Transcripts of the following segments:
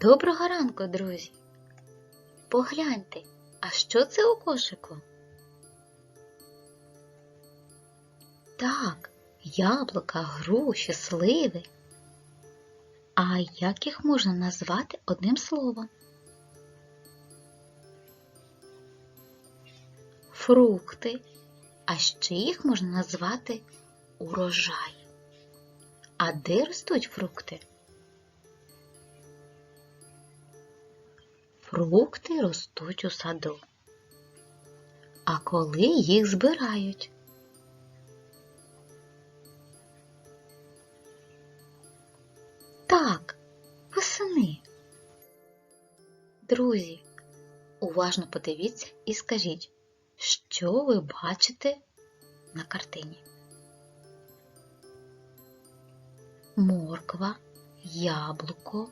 Доброго ранку, друзі! Погляньте, а що це у кошику? Так, яблука, груші, сливи. А як їх можна назвати одним словом? Фрукти. А ще їх можна назвати урожай. А де ростуть фрукти? Фрукти ростуть у саду. А коли їх збирають? Так, восени. Друзі, уважно подивіться і скажіть, що ви бачите на картині? Морква, яблуко,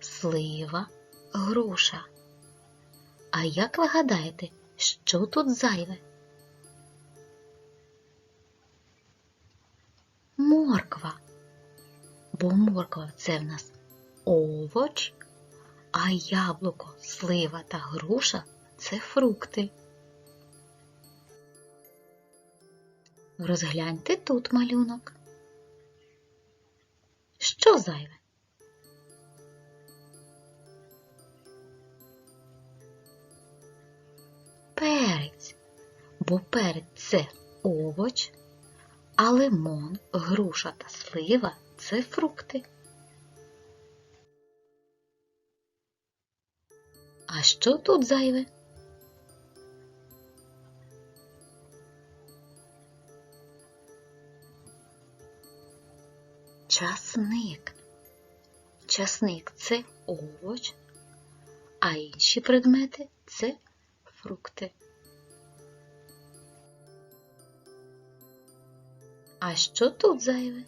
слива, груша. А як ви гадаєте, що тут зайве? Морква. Бо морква це в нас овоч, а яблуко, слива та груша це фрукти. Розгляньте тут малюнок. Що зайве? Бо перець це овоч, а лимон, груша та слива це фрукти. А що тут зайве? Часник. Часник це овоч, а інші предмети це фрукти. А що тут зайве?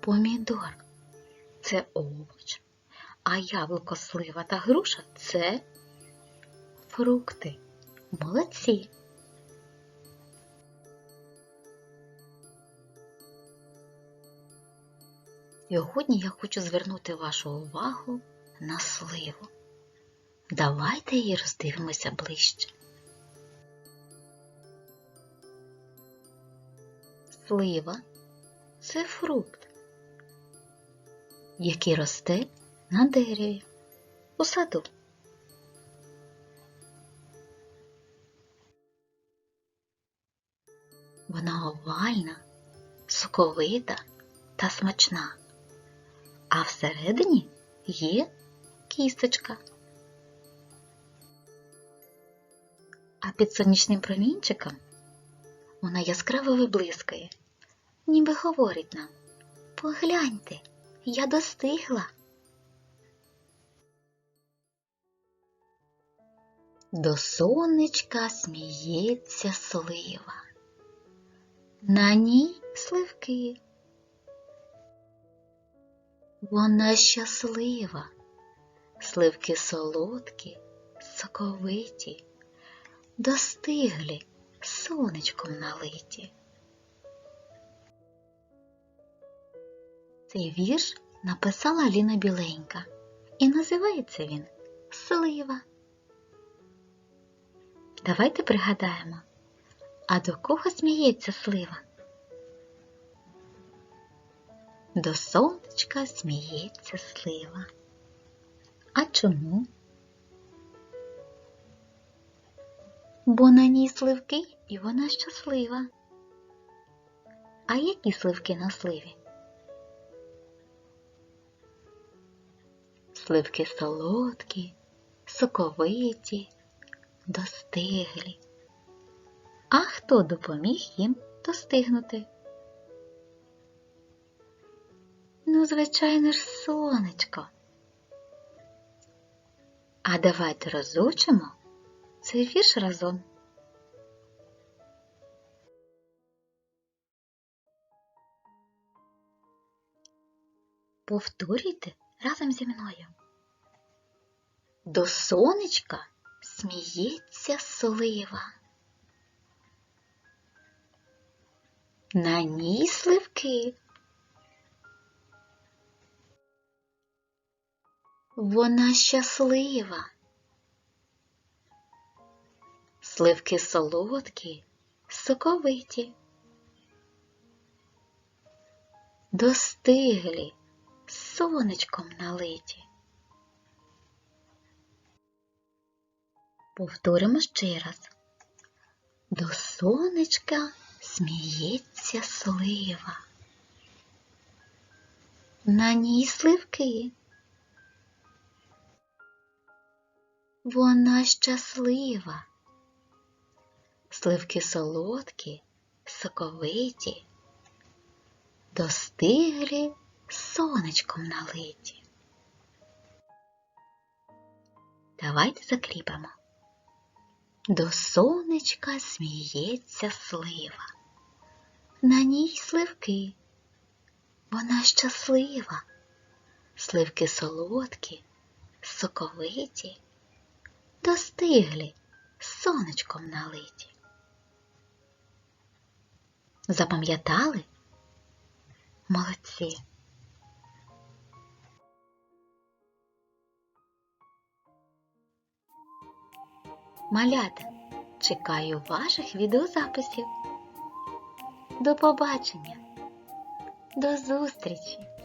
Помідор це овоч, а яблуко, слива та груша це фрукти. Молодці. Сьогодні я хочу звернути вашу увагу на сливу. Давайте її роздивимося ближче. Слива це фрукт, який росте на дереві у саду. Вона овальна, соковита та смачна, а всередині є кісточка. А під сонячним промінчиком вона яскраво виблискує, ніби говорить нам Погляньте, я достигла. До сонечка сміється слива. На ній сливки. Вона щаслива, сливки солодкі, соковиті, достиглі, сонечком налиті. Цей вірш написала Ліна Біленька, і називається він Слива. Давайте пригадаємо, а до кого сміється слива? До сонечка сміється слива. А чому? Бо на ній сливки і вона щаслива. А які сливки на сливі? Сливки солодкі, соковиті, достиглі. А хто допоміг їм достигнути? Ну, звичайно ж, сонечко. А давайте розучимо цей вірш разом. Повторюйте разом зі мною. До сонечка сміється слива. На ній сливки. Вона щаслива. Сливки солодкі, соковиті, достиглі, сонечком налиті. Повторимо ще раз. До сонечка сміється слива. На ній сливки. Вона щаслива. Сливки солодкі, соковиті, достиглі сонечком налиті. Давайте закріпимо. До сонечка сміється слива. На ній сливки. Вона щаслива. Сливки солодкі, соковиті, достиглі, сонечком налиті. Запам'ятали? Молодці. Малята, чекаю ваших відеозаписів. До побачення. До зустрічі!